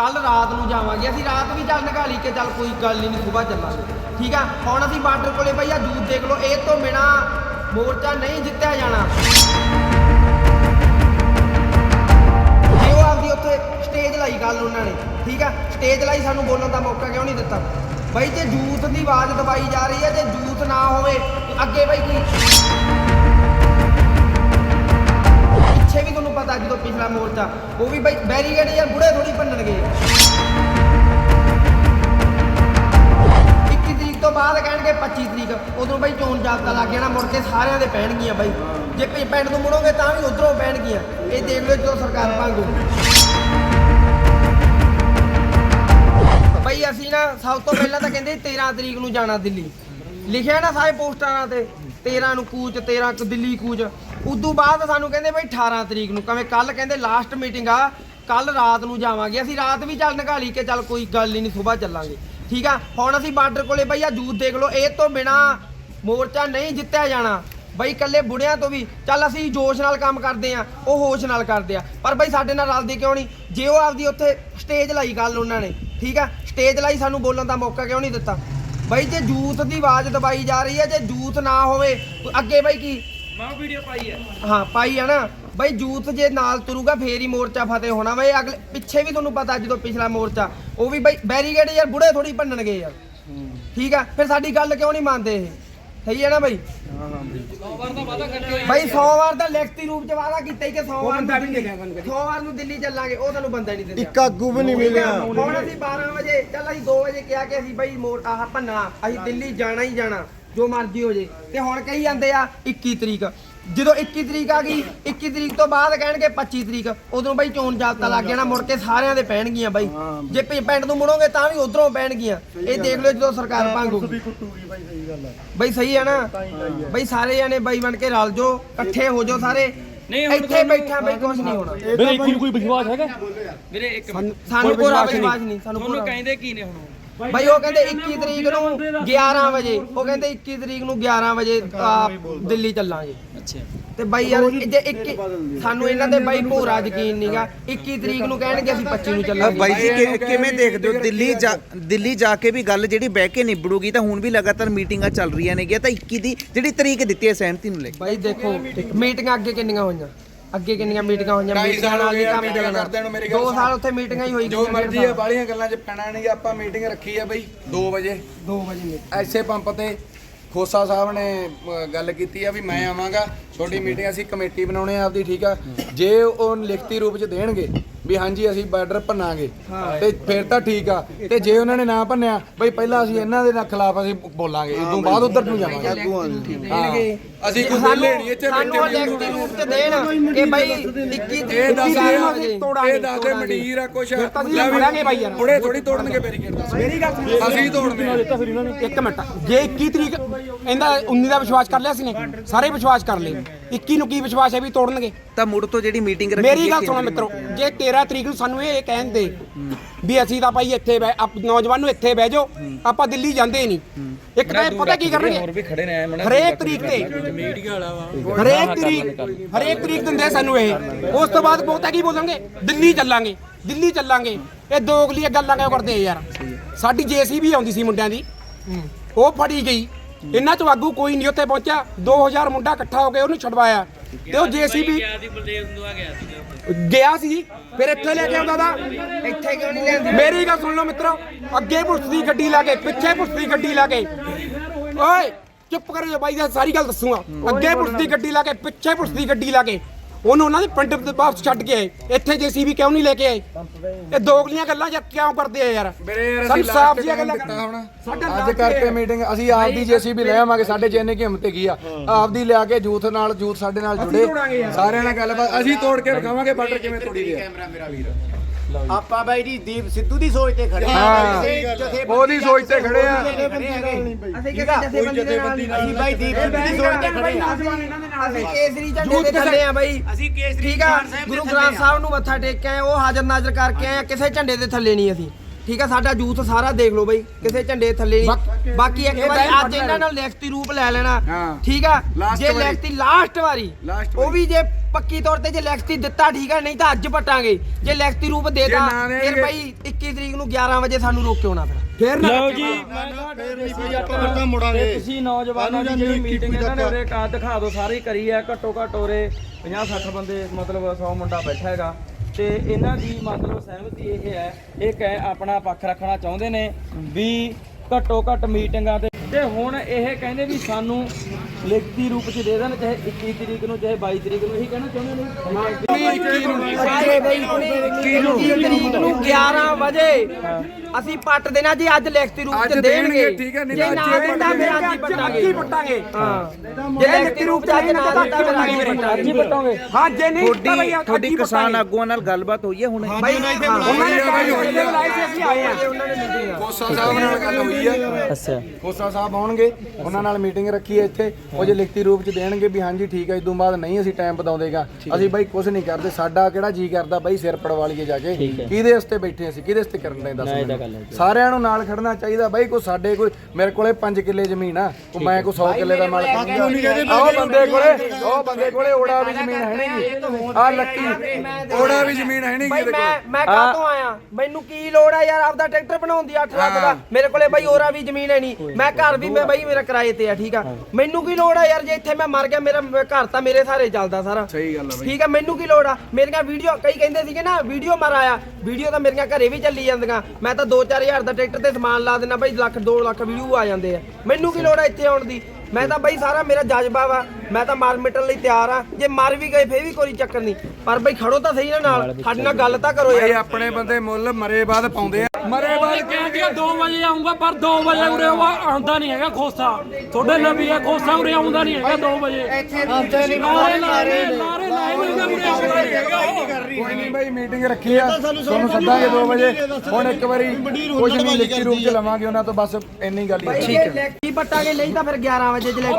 ਕੱਲ ਰਾਤ ਨੂੰ ਜਾਵਾਂਗੇ, ਅਸੀਂ ਰਾਤ ਵੀ ਚੱਲ ਨਿਕਾਲੀ ਕੇ ਚੱਲ ਕੋਈ ਗੱਲ ਹੀ ਨਹੀਂ ਸਵੇਰ ਚੱਲਾਂਗੇ। ਠੀਕ ਆ? ਹੁਣ ਅਸੀਂ ਬਾਰਡਰ ਕੋਲੇ ਬਈ ਆ ਦੂਰ ਦੇਖ ਲਓ, ਇਹ ਤੋਂ ਬਿਨਾ ਮੋਰਚਾ ਨਹੀਂ ਜਿੱਤਿਆ ਜਾਣਾ। ਜੇ ਉਹ ਆਪਦੀ ਉੱਥੇ ਸਟੇਜ ਲਾਈ ਗੱਲ ਉਹਨਾਂ ਨੇ, ਠੀਕ ਆ? ਸਟੇਜ ਲਾਈ, ਸਾਨੂੰ ਬੋਲਣ ਦਾ ਮੌਕਾ ਕਿਉਂ ਨਹੀਂ ਦਿੱਤਾ? ਬਈ ਜੇ ਜੂਤ ਦੀ ਆਵਾਜ਼ ਦਬਾਈ ਜਾ ਰਹੀ ਹੈ ਜੇ ਜੂਤ ਨਾ ਹੋਵੇ, ਅੱਗੇ ਬਈ ਕੀ? ਪਿੱਛੇ ਵੀ ਤੁਹਾਨੂੰ ਪਤਾ ਜਦੋਂ ਪਿਛਲਾ ਮੋਰਚਾ, ਉਹ ਵੀ ਬਈ ਬੈਰੀਕੇਡ ਯਾਰ ਬੁੜੇ ਥੋੜੀ ਭੰਨਣਗੇ। 21 ਤਰੀਕ ਤੋਂ ਬਾਅਦ ਕਹਿਣਗੇ 25 ਤਰੀਕ, ਉਦੋਂ ਬਈ ਚੋਣ ਜਾਬਤਾ ਲੱਗ ਜਾਣਾ ਮੁੜ ਕੇ ਸਾਰਿਆਂ ਦੇ ਪੈਣਗੀਆਂ ਬਈ। ਜੇ ਪਿੰਡ ਨੂੰ ਮੁੜੋਗੇ ਤਾਂ ਵੀ ਉਧਰੋਂ ਪੈਣਗੀਆਂ। ਇਹ ਦੇਖ ਲਓ ਜਦੋਂ ਸਰਕਾਰ ਭਾਂਗੂ ਬਈ ਅਸੀਂ ਨਾ ਸਭ ਤੋਂ ਪਹਿਲਾਂ ਤਾਂ ਕਹਿੰਦੇ 13 ਤਰੀਕ ਨੂੰ ਜਾਣਾ ਦਿੱਲੀ। ਲਿਖਿਆ ਨਾ ਸਾਰੇ ਪੋਸਟਰਾਂ ਤੇ 13 ਨੂੰ ਕੂਚ 13 ਦਿੱਲੀ ਕੂਚ। ਉਦੋਂ ਬਾਅਦ ਸਾਨੂੰ ਕਹਿੰਦੇ ਬਈ 18 ਤਰੀਕ ਨੂੰ, ਕਵੇਂ ਕੱਲ ਕਹਿੰਦੇ ਲਾਸਟ ਮੀਟਿੰਗ ਆ ਕੱਲ ਰਾਤ ਨੂੰ ਜਾਵਾਂਗੇ। ਅਸੀਂ ਰਾਤ ਵੀ ਚੱਲ ਨਿਕਾਲੀ ਕੇ ਚੱਲ ਕੋਈ ਗੱਲ ਹੀ ਨਹੀਂ ਸਵੇਰ ਚੱਲਾਂਗੇ। ਠੀਕ ਆ? ਹੁਣ ਅਸੀਂ ਬਾਰਡਰ ਕੋਲੇ ਬਈ ਆ ਜੂਤ ਦੇਖ ਲਓ, ਇਹ ਤੋਂ ਬਿਨਾ ਮੋਰਚਾ ਨਹੀਂ ਜਿੱਤਿਆ ਜਾਣਾ। ਬਈ ਇਕੱਲੇ ਬੁੜਿਆਂ ਤੋਂ ਵੀ, ਚੱਲ ਅਸੀਂ ਜੋਸ਼ ਨਾਲ ਕੰਮ ਕਰਦੇ ਆ, ਉਹ ਹੋਸ਼ ਨਾਲ ਕਰਦੇ ਆ। ਪਰ ਬਈ ਸਾਡੇ ਨਾਲ ਰਲਦੇ ਕਿਉਂ ਨਹੀਂ? ਜੇ ਉਹ ਆਪਦੀ ਉੱਥੇ ਸਟੇਜ ਲਾਈ ਗੱਲ ਉਹਨਾਂ ਨੇ, ਠੀਕ ਆ? ਸਟੇਜ ਲਾਈ ਸਾਨੂੰ ਬੋਲਣ ਦਾ ਮੌਕਾ ਕਿਉਂ ਨਹੀਂ ਦਿੱਤਾ? ਬਈ ਜੇ ਜੂਤ ਦੀ ਆਵਾਜ਼ ਦਬਾਈ ਜਾ ਰਹੀ ਹੈ ਜੇ ਜੂਤ ਨਾ ਹੋਵੇ, ਅੱਗੇ ਬਈ ਕੀ ਮੈਂ ਵੀਡੀਓ ਪਾਈ ਹੈ। ਹਾਂ ਪਾਈ ਆ ਨਾ। ਬਈ ਜੂਥ ਜੇ ਨਾਲ ਤੁਰੂਗਾ ਫੇਰ ਹੀ ਮੋਰਚਾ ਫਤਿਹ ਹੋਣਾ ਬਈ ਅਗਲੇ ਪਿੱਛੇ ਵੀ ਤੁਹਾਨੂੰ ਪਤਾ ਜਦੋਂ ਪਿਛਲਾ ਮੋਰਚਾ ਉਹ ਵੀ ਬਈ ਬੈਰੀਕੇਡ ਯਾਰ ਬੁੜੇ ਥੋੜੀ ਭੰਨਣਗੇ ਯਾਰ। ਠੀਕ ਆ? ਫਿਰ ਸਾਡੀ ਗੱਲ ਕਿਉਂ ਨਹੀਂ ਮੰਨਦੇ ਇਹ? ਸਹੀ ਹੈ ਨਾ ਬਈ? ਬਈ ਸੋਮਵਾਰ ਦਾ ਲਿਖਤੀ ਰੂਪ ਚ ਵਾਦਾ ਕੀਤਾ ਹੀ ਕਿ ਸੋਮਵਾਰ ਬੰਦਾ ਨੂੰ ਦਿੱਲੀ ਚੱਲਾਂਗੇ ਉਹ ਤੁਹਾਨੂੰ ਬੰਦਾ ਨਹੀਂ ਦਿੰਦਾ। ਇੱਕ ਆਗੂ ਵੀ ਨਹੀਂ ਮਿਲਿਆ। ਹੁਣ ਅਸੀਂ 12 ਵਜੇ ਚੱਲ ਅਸੀਂ 2 ਵਜੇ ਕਿਹਾ ਕਿ ਅਸੀਂ ਬਈ ਮੋਰ ਆਹ ਭੰਨਾ ਅਸੀਂ ਦਿੱਲੀ ਜਾਣਾ ਹੀ ਜਾਣਾ। ਜੋ ਮਰਜ਼ੀ ਹੋ ਜੇ। ਤੇ ਹੁਣ ਕਹੀ ਜਾਂਦੇ ਆ 21 ਤਰੀਕ। ਜਦੋਂ 21 ਤਰੀਕ ਆ ਗਈ 21 ਤਰੀਕ ਤੋਂ ਬਾਅਦ ਕਹਿਣਗੇ 25 ਤਰੀਕ। ਉਦੋਂ ਬਈ ਚੋਣ ਜਾਬਤਾ ਲੱਗ ਜਾਣਾ ਮੁੜ ਕੇ ਸਾਰਿਆਂ ਦੇ ਪੈਣਗੀਆਂ ਬਈ। ਜੇ ਪਿ- ਪਿੰਡ ਨੂੰ ਮੁੜੋਗੇ ਤਾਂ ਵੀ ਉਧਰੋਂ ਪੈਣਗੀਆਂ। ਇਹ ਦੇਖ ਲਓ ਜਦੋਂ ਸਰਕਾਰ ਭਾਂਗੂ। ਬਈ ਸਹੀ ਹੈ ਨਾ ਬਈ ਸਾਰੇ ਜਾਣੇ ਬਾਈ ਬਣ ਕੇ ਰਲ ਜਾਓ ਇਕੱਠੇ ਹੋ ਜਾਓ ਸਾਰੇ। ਨਹੀਂ, ਹੁਣ ਇੱਥੇ ਤੁਹਾਨੂੰ- ਬੈਠਾ ਬਈ ਕੁਝ ਨਹੀਂ ਹੋਣਾ। ਵੀਰੇ ਇੱਕ ਨੂੰ ਕੋਈ ਵਿਸ਼ਵਾਸ ਹੈਗਾ? ਵੀਰੇ ਇੱਕ ਮਿੰਟ ਸਾਨੂੰ ਕੋਈ ਵਿਸ਼ਵਾਸ ਨਹੀਂ ਸਾਨੂੰ ਤੁਹਾਨੂੰ ਪੂਰਾ- ਕਹਿੰਦੇ ਕੀ ਨੇ ਹੁਣ? ਭਾਈ ਉਹ ਕਹਿੰਦੇ 21 ਤਰੀਕ ਨੂੰ 11 ਵਜੇ ਉਹ ਕਹਿੰਦੇ 21 ਤਰੀਕ ਨੂੰ 11 ਵਜੇ ਦਿੱਲੀ ਚੱਲਾਂਗੇ। ਅੱਛਾ। ਤੇ ਬਾਈ ਯਾਰ ਜੇ 21 ਸਾਨੂੰ ਇਹਨਾਂ ਦੇ ਬਾਈ ਭੋਰਾ ਯਕੀਨ ਨਹੀਂਗਾ 21 ਤਰੀਕ ਨੂੰ ਕਹਿਣਗੇ ਅਸੀਂ 25 ਨੂੰ ਚੱਲਾਂਗੇ। ਬਾਈ ਜੀ ਕਿਵੇਂ ਦੇਖਦੇ ਹੋ? ਦਿੱਲੀ ਜਾ ਦਿੱਲੀ ਜਾ ਕੇ ਵੀ ਗੱਲ ਜਿਹੜੀ ਬਹਿ ਕੇ ਨਿਬੜੂਗੀ ਤਾਂ ਹੁਣ ਵੀ ਲਗਾਤਾਰ ਮੀਟਿੰਗਾਂ ਚੱਲ ਰਹੀਆਂ ਨੇਗੀਆਂ ਤਾਂ 21 ਦੀ ਜਿਹੜੀ ਤਰੀਕ ਦਿੱਤੀ ਹੈ ਸਹਿਮਤੀ ਨੂੰ ਲੈ ਕੇ। ਬਾਈ ਦੇਖੋ ਮੀਟਿੰਗਾਂ ਅੱਗੇ ਕਿੰਨੀਆਂ ਹੋਈਆਂ? ਅੱਗੇ ਕਿੰਨੀਆਂ ਮੀਟਿੰਗਾਂ ਹੋਈਆਂ ਮੀਟਿੰਗਾਂ ਨਾਲ ਕੰਮ ਚੱਲਣਾ ਕਰਦਿਆਂ ਨੂੰ ਮੇਰੀ ਗੱਲ ਦੋ। ਸਾਲ ਉੱਥੇ ਮੀਟਿੰਗਾਂ ਹੀ ਹੋਈ ਜੋ ਮਰਜ਼ੀ ਆ ਬਾਲੀਆਂ ਗੱਲਾਂ 'ਚ ਪੈਣਾ ਨਹੀਂ ਆਪਾਂ ਮੀਟਿੰਗ ਰੱਖੀ ਆ ਬਈ 2 ਵਜੇ 2 ਵਜੇ meeting। ਐਸੇ ਪੰਪ ਤੇ ਖੋਸਾ ਸਾਹਿਬ ਨੇ ਗੱਲ ਕੀਤੀ ਆ ਵੀ ਮੈਂ ਆਵਾਂਗਾ ਛੋਟੀ ਮੀਟਿੰਗ ਅਸੀਂ ਕਮੇਟੀ ਬਣਾਉਣੇ ਆ ਆਪਦੀ ਠੀਕ ਆ ਜੇ ਉਹ ਲਿਖਤੀ ਰੂਪ 'ਚ ਦੇਣਗੇ ਵੀ ਹਾਂਜੀ ਅਸੀਂ ਬਾਰਡਰ ਭੰਨਾਂਗੇ। ਤੇ ਫਿਰ ਤਾਂ ਠੀਕ ਆ। ਤੇ ਜੇ ਉਹਨਾਂ ਨੇ ਨਾ ਭੰਨਿਆ ਬਈ ਪਹਿਲਾਂ ਅਸੀਂ ਇਹਨਾਂ ਦੇ ਨਾਲ ਖਿਲਾਫ ਅਸੀਂ ਬੋਲਾਂਗੇ। ਇਸ ਤੋਂ ਬਾਅਦ ਉਧਰ ਨੂੰ ਜਾਵਾਂਗੇ। ਦੇਣਗੇ ਅਸੀਂ ਕੋਈ ਸਾਨੂੰ ਬੋਲੇ ਨਹੀਂ ਇੱਥੇ ਸਾਨੂੰ ਬੈਠੇ ਲਿਖਤੀ ਰੂਪ ਚ ਦੇਣ ਕਿ ਬਾਈ 21 ਇਹ ਦੱਸਦੇ ਆ ਤੋੜਾਂਗੇ ਇਹ ਆ ਕੁਛ। ਬਾਈ ਯਾਰ। ਬੁੜੇ ਥੋੜੀ ਤੋੜਨਗੇ ਬੈਰੀਕੇਡ ਦੱਸ ਮੇਰੀ ਗੱਲ ਅਸੀਂ ਤੋੜਦੇ ਆ ਦਿੱਤਾ ਫਿਰ ਇਹਨਾਂ ਨੇ ਇੱਕ ਮਿੰਟ। ਜੇ 21 ਤਰੀਕ ਇਹਦਾ 19 ਦਾ ਵਿਸ਼ਵਾਸ ਕਰ ਲਿਆ ਸੀ ਨੇ। ਸਾਰੇ ਵਿਸ਼ਵਾਸ ਕਰ ਲਏ। 21 ਨੂੰ ਕੀ ਵਿਸ਼ਵਾਸ ਹੈ ਵੀ ਤੋੜਨਗੇ? ਤਾਂ ਮੁੜ ਤੋਂ ਜਿਹੜੀ ਮੀਟਿੰਗ ਰੱਖੀ ਮੇਰੀ ਗੱਲ ਸੁਣੋ ਮਿੱਤਰੋ ਜੇ 13 ਤਰੀਕ ਨੂੰ ਸਾਨੂੰ ਇਹ ਕਹਿੰਦੇ ਵੀ ਅਸੀਂ ਤਾਂ ਭਾਈ ਇੱਥੇ ਬਹਿ ਆਪ ਨੌਜਵਾਨ ਨੂੰ ਇੱਥੇ ਬਹਿ ਜਾਓ ਆਪਾਂ ਦਿੱਲੀ ਜਾਂਦੇ ਹੀ ਨਹੀਂ। ਇੱਕ ਤਾਂ ਇਹ ਪਤਾ ਕੀ ਕਰਨਗੇ? ਵੀ ਖੜੇ ਨੇ ਹਰੇਕ ਤਰੀਕ ਤੇ। ਮੀਡੀਆ ਵਾਲਾ ਵਾ। ਹਰੇਕ ਤਰੀਕ ਹਰੇਕ ਤਰੀਕ ਦਿੰਦੇ ਸਾਨੂੰ ਇਹ। ਉਸ ਤੋਂ ਬਾਅਦ ਬਹੁਤਾ ਕੀ ਬੋਲਾਂਗੇ? ਦਿੱਲੀ ਚੱਲਾਂਗੇ। ਦਿੱਲੀ ਚੱਲਾਂਗੇ। ਇਹ ਦੋਗਲੀਆਂ ਗੱਲਾਂ ਕਿਉਂ ਕਰਦੇ ਯਾਰ? ਸਾਡੀ ਜੇਸੀਬੀ ਆਉਂਦੀ ਸੀ ਮੁੰਡਿਆਂ ਦੀ। ਉਹ ਫੜੀ ਗਈ। ਇਹਨਾਂ ਚੋਂ ਆਗੂ ਕੋਈ ਨਹੀਂ ਉੱਥੇ ਪਹੁੰਚਿਆ। 2000 ਮੁੰਡਾ ਇਕੱਠਾ ਹੋ ਕੇ ਉਹਨੂੰ ਛਡਵਾਇਆ। ਤੇ ਉਹ ਜੇਸੀਬੀ ਗਿਆ ਸੀ ਬਲਦੇਵ ਨੂੰ ਆ ਗਿਆ ਸੀ। ਗਿਆ ਸੀ ਫਿਰ ਇੱਥੇ ਲੈ ਕੇ ਆਉਂਦਾ ਦਾ ਇੱਥੇ ਕਿਉਂ ਨਹੀਂ ਲੈਂਦੇ ਮੇਰੀ ਗੱਲ ਸੁਣ ਲਓ ਮਿੱਤਰੋ। ਅੱਗੇ ਪੁਲਿਸ ਦੀ ਗੱਡੀ ਲਾ ਕੇ, ਪਿੱਛੇ ਪੁਲਿਸ ਦੀ ਗੱਡੀ ਲਾ ਕੇ। ਓਏ, ਚੁੱਪ ਕਰੋ ਜਾ ਬਾਈ ਦਾ ਸਾਰੀ ਗੱਲ ਦੱਸੂਗਾ। ਅੱਗੇ ਪੁਲਿਸ ਦੀ ਗੱਡੀ ਲਾ ਕੇ, ਪਿੱਛੇ ਪੁਲਿਸ ਦੀ ਗੱਡੀ ਲਾ ਕੇ। ਉਹਨੂੰ ਉਹਨਾਂ ਦੇ ਪਿੰਡ ਦੇ ਵਾਪਸ ਛੱਡ ਕੇ ਆਏ। ਇੱਥੇ ਜੇਸੀਬੀ ਕਿਉਂ ਨਹੀਂ ਲੈ ਕੇ ਆਏ? ਇਹ ਦੋਗਲੀਆਂ ਗੱਲਾਂ ਯਾਰ ਕਿਉਂ ਕਰਦੇ ਆ ਯਾਰ? ਵੀਰੇ ਯਾਰ ਅਸੀਂ ਸਾਨੂੰ ਸਾਫ਼ ਜਿਹੀਆਂ ਗੱਲਾਂ ਦਿੱਤਾ ਹੁਣ। ਸਾਡਾ ਅੱਜ ਕਰਕੇ ਮੀਟਿੰਗ ਅਸੀਂ ਆਪਦੀ ਜੇਸੀਬੀ ਲੈ ਆਵਾਂਗੇ ਸਾਡੇ ਚ ਇੰਨੇ ਕੀ ਹਿੰਮਤ ਹੈਗੀ ਆ। ਆਪਦੀ ਲਿਆ ਕੇ ਜੂਥ ਨਾਲ ਜੂਥ ਸਾਡੇ ਨਾਲ ਜੁੜੇ। ਤੋੜਾਂਗੇ ਯਾਰ। ਸਾਰਿਆਂ ਨਾਲ ਗੱਲਬਾਤ ਅਸੀਂ ਤੋੜ ਕੇ ਵਿਖਾਵਾਂਗੇ ਬਾਰਡਰ ਕਿਵੇਂ ਤੋੜੀ ਦੀ ਆ? ਆਪਾਂ ਬਾਈ ਜੀ ਦੀਪ ਸਿੱਧੂ ਦੀ ਸੋਚ ਤੇ ਖੜੇ ਹਾਂ। ਉਹਦੀ ਸੋਚ ਤੇ ਖੜੇ ਆ ਅਸੀਂ ਕਿਹੜੇ ਜਥੇਬੰਦੀ ਦੇ ਨਾਲ ਅਸੀਂ ਬਾਈ ਦੀਪ ਸਿੱਧੂ ਦੀ ਸੋਚ ਤੇ ਖੜੇ ਆ ਅਸੀਂ ਕੇਸਰੀ ਝੰਡੇ ਦੇ ਥੱਲੇ ਆ ਬਾਈ ਅਸੀਂ ਕੇਸਰੀ ਠੀਕ ਆ ਗੁਰੂ ਗ੍ਰੰਥ ਸਾਹਿਬ ਨੂੰ ਮੱਥਾ ਟੇਕ ਕੇ ਆਏ ਉਹ ਹਾਜ਼ਰ ਨਾਜ਼ਰ ਕਰਕੇ ਆਏ ਆ, ਕਿਸੇ ਝੰਡੇ ਦੇ ਥੱਲੇ ਨਹੀਂ ਅਸੀਂ। ਠੀਕ ਆ ਸਾਡਾ ਜੂਥ ਸਾਰਾ ਦੇਖ ਲਓ ਬਈ ਕਿਸੇ ਝੰਡੇ ਥੱਲੇ ਨਹੀਂ। ਬਾਕੀ ਇੱਕ ਵਾਰੀ ਅੱਜ ਇਹਨਾਂ ਨਾਲ ਲਿਖਤੀ ਰੂਪ ਲੈ ਲੈਣਾ। ਠੀਕ ਆ ਜੇ। ਲਿਖਤੀ ਲਾਸਟ ਵਾਰੀ ਉਹ ਵੀ ਜੇ ਪੱਕੀ ਤੌਰ ਤੇ ਜੇ ਲਿਖਤੀ ਦਿੱਤਾ ਠੀਕ ਆ ਨਹੀਂ ਤਾਂ ਅੱਜ ਪਟਾਂਗੇ। ਜੇ ਲਿਖਤੀ ਰੂਪ ਦੇਤਾ ਫਿਰ। ਬਈ 21 ਤਰੀਕ ਨੂੰ 11 ਵਜੇ ਸਾਨੂੰ ਰੋਕਿਓ ਨਾ ਫਿਰ। ਫੇਰ ਨਾ ਲਓ ਜੀ। ਮੈਂ ਤੁਹਾਡੇ ਤੁਸੀਂ ਨੌਜਵਾਨਾਂ ਦੀ ਜਿਹੜੀ ਮੀਟਿੰਗ ਇਹਨਾਂ ਨੇ ਉਰੇ ਕਾ ਦਿਖਾ ਦਿਓ ਸਾਰੀ ਕਰੀ ਹੈ ਘੱਟੋ ਘੱਟ ਉਰੇ 50 60 ਬੰਦੇ ਮਤਲਬ 100 ਮੁੰਡਾ ਬੈਠਾ ਹੈਗਾ। ਤੇ ਇਹਨਾਂ ਦੀ ਮਤਲਬ ਸਹਿਮਤੀ ਇਹ ਹੈ ਇਹ ਕਹਿ ਆਪਣਾ ਪੱਖ ਰੱਖਣਾ ਚਾਹੁੰਦੇ ਨੇ ਵੀ ਘੱਟੋ ਘੱਟ ਮੀਟਿੰਗਾਂ ਤੇ ਤੇ ਹੁਣ ਇਹ ਕਹਿੰਦੇ ਵੀ ਸਾਨੂੰ ਲਿਖਤੀ ਰੂਪ ਚ ਦੇ ਦੇਣ ਚਾਹੇ 21 ਤਰੀਕ ਨੂੰ ਚਾਹੇ 22 ਤਰੀਕ ਨੂੰ ਇਹੀ ਕਹਿਣਾ ਚਾਹੁੰਦੇ ਨੇ ਸਾਰੇ ਬਈ 21 ਤਰੀਕ ਨੂੰ 11 ਵਜੇ ਅਸੀਂ ਪੱਟ ਦੇਣਾ ਜੀ ਅੱਜ ਲਿਖਤੀ ਰੂਪ ਚ ਦੇਣਗੇ ਦੇਣਗੇ, ਠੀਕ ਹੈ, ਨਹੀਂ ਜੇ ਨਾ ਦਿੰਦਾ ਫਿਰ ਅੱਜ ਹੀ ਪਟਾਂਗੇ। ਪਟਾਂਗੇ। ਹਾਂ। ਜੇ ਲਿਖਤੀ ਰੂਪ ਚ ਅੱਜ ਨਾ ਦਿੰਦਾ ਫਿਰ ਅੱਜ ਹੀ ਪਟਾਂਗੇ। ਹੀ ਪਟੋਗੇ। ਹਾਂ ਜੇ ਨਹੀਂ ਦਿੱਤਾ ਬਈ ਤੁਹਾਡੀ ਕਿਸਾਨ। ਆਗੂਆਂ ਨਾਲ ਗੱਲਬਾਤ ਹੋਈ ਹੈ ਹੁਣ? ਬਈ ਉਹਨਾਂ ਨੇ। ਬੁਲਾਏ ਸੀ ਅਸੀਂ ਆਏ ਆ। ਉਹਨਾਂ ਨੇ ਮੀਟਿੰਗ ਆ ਖੋਸਾ ਸਾਹਿਬ ਨਾਲ ਗੱਲ ਹੋਈ ਹੈ। ਅੱਛਾ। ਖੋਸਾ ਸਾਹਿਬ ਆਉਣਗੇ ਉਹਨਾਂ ਨਾਲ ਮੀਟਿੰਗ ਰੱਖੀ ਹੈ ਇੱਥੇ। ਉਹ ਜੇ ਲਿਖਤੀ ਰੂਪ ਚ ਦੇਣਗੇ ਵੀ ਹਾਂਜੀ ਠੀਕ ਹੈ ਇਸ ਤੋਂ ਬਾਅਦ ਨਹੀਂ ਅਸੀਂ ਟਾਈਮ ਬਤਾਉਂਦੇਗਾ ਅਸੀਂ ਬਾਈ ਕੁਝ ਨਹੀਂ ਕਰਦੇ ਸਾਡਾ ਕਿਹੜਾ ਜੀ ਕਰਦਾ ਬਾਈ ਸਿਰ ਪੜਵਾਲੀਏ ਜਾ ਕੇ। ਕਿਹਦੇ ਵਾਸਤੇ ਬੈਠੇ ਅਸੀਂ ਕਿਹਦੇ ਵਾਸਤੇ ਕਰਨ ਦੇ ਦੱਸ ਮੈਨੂੰ। ਸਾਰਿਆਂ ਨੂੰ ਨਾਲ ਖੜਨਾ ਚਾਹੀਦਾ ਬਾਈ ਕੋਈ ਸਾਡੇ ਕੋਈ ਮੇਰੇ ਕੋਲੇ 5 ਕਿੱਲੇ ਜ਼ਮੀਨ ਆ ਉਹ ਮੈਂ ਕੋਈ 100 ਕਿੱਲੇ ਦਾ ਮਾਲਕ ਨਹੀਂ। ਆ। ਉਹ ਬੰਦੇ ਕੋਲੇ ਉਹ ਬੰਦੇ ਕੋਲੇ ਓੜਾ ਵੀ ਜ਼ਮੀਨ ਹੈ ਨਹੀਂਗੀ ਆ ਲੱਕੀ ਓੜਾ ਵੀ ਜ਼ਮੀਨ ਹੈ ਬਈ ਇਹਦੇ ਮੈਂ ਕੋਲ। ਮੈਂ ਕਾਹਤੋਂ ਆਇਆ? ਮੈਨੂੰ ਕੀ ਲੋੜ ਆ ਯਾਰ ਆਪਦਾ ਟਰੈਕਟਰ ਬਣਾਉਣ ਦੀ 8 ਲੱਖ ਦਾ? ਮੇਰੇ ਕੋਲੇ ਬਈ ਹੋਰਾ ਵੀ ਜ਼ਮੀਨ ਹੈ ਨਹੀਂ। ਮੈਂ ਘਰ ਵੀ ਮੈਂ ਬਈ ਮੇਰਾ ਕਿਰਾਏ ਤੇ ਆ ਠੀਕ ਆ। ਮੈਨੂੰ ਕੀ ਲੋੜ ਆ ਯਾਰ ਜੇ ਇੱਥੇ ਮੈਂ ਮਰ ਗਿਆ ਮੇਰਾ ਘਰ ਤਾਂ ਮੇਰੇ ਸਾਰੇ ਚੱਲਦਾ ਸਾਰਾ। ਸਹੀ ਗੱਲ ਆ ਬਾਈ। ਠੀਕ ਆ ਮੈਨੂੰ ਕੀ ਲੋੜ ਆ? ਮੇਰੀਆਂ ਵੀਡੀਓ ਕਈ ਕਹਿੰਦੇ ਸੀਗੇ ਨਾ ਵੀਡੀਓ ਮਰ ਆਇਆ। ਵੀਡੀਓ ਤਾਂ ਮੇਰੀਆਂ ਘਰੇ ਵੀ ਚੱਲੀ ਜਾਂਦੀਆਂ। ਮੈਂ ਤਾਂ 2-4000 ਦਾ ਟਰੈਕਟਰ ਤੇ ਸਮਾਨ ਲਾ ਦੇਣਾ ਬਈ ਲੱਖ 2 ਲੱਖ ਵਿਊ ਆ ਜਾਂਦੇ ਆ। ਮੈਨੂੰ ਕੀ ਲੋੜ ਆ ਇੱਥੇ ਆਉਣ ਦੀ? ਮੈਂ ਤਾਂ ਬਈ ਸਾਰਾ ਮੇਰਾ ਜਜ਼ਬਾ ਵਾ। ਮੈਂ ਤਾਂ ਮਾਰ ਮਿਟਣ ਲਈ ਤਿਆਰ ਆ। ਜੇ ਮਰ ਵੀ ਗਏ ਫੇਰ ਵੀ ਕੋਈ ਚੱਕਰ ਨਹੀਂ। ਪਰ ਬਈ ਖੜੋ ਤਾਂ ਸਹੀ ਨਾ ਨਾਲ। ਸਾਡੇ ਨਾਲ ਗੱਲ ਤਾਂ ਕਰੋ ਯਾਰ। ਆਪਣੇ ਬੰਦੇ ਮੁੱਲ ਮਰੇ ਬਾਅਦ ਪਾਉਂਦੇ ਆ। ਮਰੇ ਬਾਅਦ ਕਹਿੰਦੇ 2 ਵਜੇ ਆਉਂਗਾ ਪਰ 2 ਵਜੇ ਉਰੇ ਉਹ ਆਉਂਦਾ ਨਹੀਂ ਹੈਗਾ ਖੋਸਾ। ਤੁਹਾਡੇ ਨਵੀ ਹੈ ਖੋਸਾ ਉਰੇ ਆਉਂਦਾ ਨਹੀਂ ਹੈਗਾ 2 ਵਜੇ। ਇੱਥੇ ਨਹੀਂ ਨਾਰੇ ਲਾਰੇ ਨੇ ਨਹੀਂ ਕੋਈ ਨਹੀਂ ਬਾਈ ਮੀਟਿੰਗ ਰੱਖੀ ਆ। ਤੁਹਾਨੂੰ ਸੱਦਾਂਗੇ 2 ਵਜੇ। ਹੁਣ ਇੱਕ ਵਾਰੀ ਕੁਝ ਨਹੀਂ ਲਿਖਤੀ ਰੂਪ ਚ ਲਵਾਂਗੇ ਉਹਨਾਂ ਤੋਂ ਬਸ ਇੰਨੀ ਗੱਲ ਹੀ ਠੀਕ ਹੈ। ਕੀ ਪੱਟਾਂਗੇ ਲਈ ਤਾਂ ਫਿਰ 11 ਵਜੇ ਚ ਲੈ ਕੇ